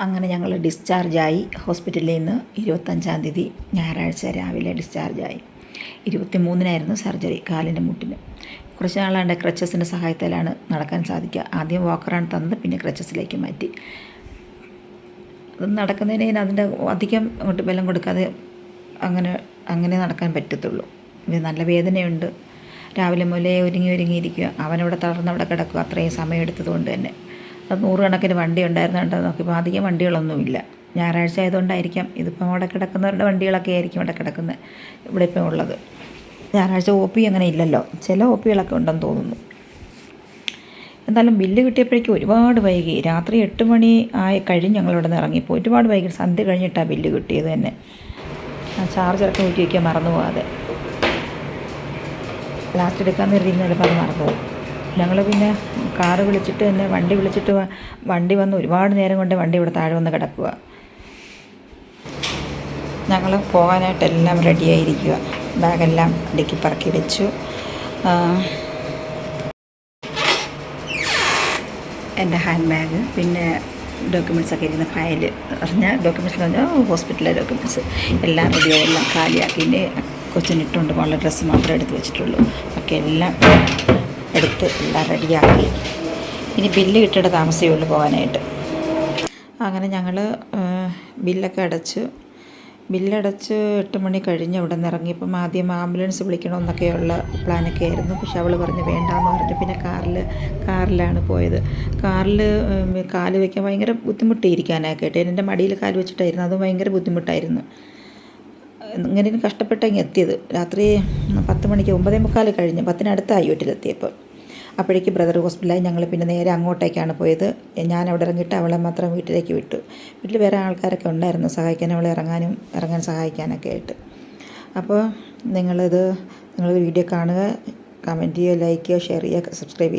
അങ്ങനെ ഞങ്ങൾ ഡിസ്ചാർജായി ഹോസ്പിറ്റലിൽ നിന്ന് ഇരുപത്തഞ്ചാം തീയതി ഞായറാഴ്ച രാവിലെ ഡിസ്ചാർജായി ഇരുപത്തി മൂന്നിനായിരുന്നു സർജറി കാലിന്റെ മുട്ടിന് കുറച്ച് നാളാണ്ട് ക്രച്ചസിന്റെ സഹായത്താലാണ് നടക്കാൻ സാധിക്കുക. ആദ്യം വാക്കറാണ് തന്നത് പിന്നെ ക്രച്ചസിലേക്ക് മാറ്റി. അത് നടക്കുന്നതിന് അതിന്റെ അധികം അങ്ങോട്ട് ബലം കൊടുക്കാതെ അങ്ങനെ അങ്ങനെ നടക്കാൻ പറ്റത്തുള്ളൂ. നല്ല വേദനയുണ്ട്. രാവിലെ മുതലേ ഒരുങ്ങി ഒരുങ്ങിയിരിക്കുക. അവനവിടെ തളർന്നവിടെ കിടക്കുക. അത്രയും സമയം എടുത്തതുകൊണ്ട് തന്നെ. അത് നൂറുകണക്കിന് വണ്ടി ഉണ്ടായിരുന്നു കണ്ടത് നോക്കിയപ്പോൾ അധികം വണ്ടികളൊന്നുമില്ല. ഞായറാഴ്ച ആയതുകൊണ്ടായിരിക്കാം. ഇതിപ്പം അവിടെ കിടക്കുന്നവരുടെ വണ്ടികളൊക്കെ ആയിരിക്കും ഇവിടെ കിടക്കുന്നത് ഇവിടെ ഇപ്പം ഉള്ളത്. ഞായറാഴ്ച ഒ പി അങ്ങനെ ഇല്ലല്ലോ. ചില ഒ പികളൊക്കെ ഉണ്ടെന്ന് തോന്നുന്നു. എന്തായാലും ബില്ല് കിട്ടിയപ്പോഴേക്കും ഒരുപാട് വൈകി. രാത്രി എട്ട് മണി ആയി കഴിഞ്ഞ് ഞങ്ങളിവിടെ നിന്ന് ഇറങ്ങിപ്പോൾ ഒരുപാട് വൈകി. സന്ധ്യ കഴിഞ്ഞിട്ടാണ് ബില്ല് കിട്ടിയത് തന്നെ. ആ ചാർജറൊക്കെ ഊറ്റി വയ്ക്കാൻ മറന്നു പോകാതെ ലാസ്റ്റ് എടുക്കാൻ നേരിടുന്നപ്പോൾ അത് മറന്നു പോകും ഞങ്ങൾ പിന്നെ കാറ് വിളിച്ചിട്ട് തന്നെ വണ്ടി വിളിച്ചിട്ട് വണ്ടി വന്ന് ഒരുപാട് നേരം കൊണ്ട് വണ്ടി ഇവിടെ താഴെ വന്ന് കിടക്കുക ഞങ്ങൾ പോകാനായിട്ട് എല്ലാം റെഡിയായിരിക്കുക ബാഗെല്ലാം അടുക്കി പറക്കി വെച്ചു. എന്റെ ഹാൻഡ് ബാഗ് പിന്നെ ഡോക്യുമെന്റ്സ് ഒക്കെ ഇരുന്ന ഫയൽ പറഞ്ഞാൽ ഡോക്യുമെന്റ്സ് എന്ന് പറഞ്ഞാൽ ഹോസ്പിറ്റലിലെ ഡോക്യുമെന്റ്സ്. എല്ലാം റെഡിയായി എല്ലാം കാലിയാക്കി. കൊച്ചിനിട്ടുണ്ട് പോകാനുള്ള ഡ്രസ്സ് മാത്രമേ എടുത്ത് വെച്ചിട്ടുള്ളൂ. ഒക്കെ എല്ലാം എടുത്ത് എല്ലാം റെഡിയാക്കി. ഇനി ബില്ല് കിട്ടേണ്ട താമസമേ ഉള്ളൂ പോകാനായിട്ട് അങ്ങനെ ഞങ്ങൾ ബില്ലൊക്കെ അടച്ചു ബില്ലടച്ച് എട്ട് മണി കഴിഞ്ഞ് അവിടെ നിന്ന് ഇറങ്ങിയപ്പം ആദ്യം ആംബുലൻസ് വിളിക്കണമെന്നൊക്കെയുള്ള പ്ലാനൊക്കെ ആയിരുന്നു. പക്ഷെ അവൾ പറഞ്ഞ് വേണ്ടാന്ന് പറഞ്ഞു പിന്നെ കാറിൽ കാറിലാണ് പോയത്. കാറിൽ കാൽ വയ്ക്കാൻ ഭയങ്കര ബുദ്ധിമുട്ടിയിരിക്കാനൊക്കെ ആയിട്ട് എന്റെ മടിയിൽ കാൽ വെച്ചിട്ടായിരുന്നു. അത് ഭയങ്കര ബുദ്ധിമുട്ടായിരുന്നു. ഇങ്ങനെ കഷ്ടപ്പെട്ട് ഇങ്ങ് എത്തിയത്. രാത്രി പത്ത് മണിക്ക് ഒമ്പതേ മുക്കാൽ കഴിഞ്ഞ് പത്തിനടുത്തായി വീട്ടിലെത്തിയപ്പോൾ. അപ്പോഴേക്ക് ബ്രദർ ഹോസ്പിറ്റലായി ഞങ്ങൾ പിന്നെ നേരെ അങ്ങോട്ടേക്കാണ് പോയത്. ഞാൻ അവിടെ ഇറങ്ങിയിട്ട് അവളെ മാത്രം വീട്ടിലേക്ക് വിട്ടു. വീട്ടിൽ വേറെ ആൾക്കാരൊക്കെ ഉണ്ടായിരുന്നു. സഹായിക്കാൻ അവളെ ഇറങ്ങാനും ഇറങ്ങാൻ സഹായിക്കാനൊക്കെ ആയിട്ട്. അപ്പോൾ നിങ്ങളിത് നിങ്ങൾ വീഡിയോ കാണുക കമന്റ് ചെയ്യുക ലൈക്ക് ചെയ്യുക ഷെയർ ചെയ്യുക സബ്സ്ക്രൈബ് ചെയ്യുക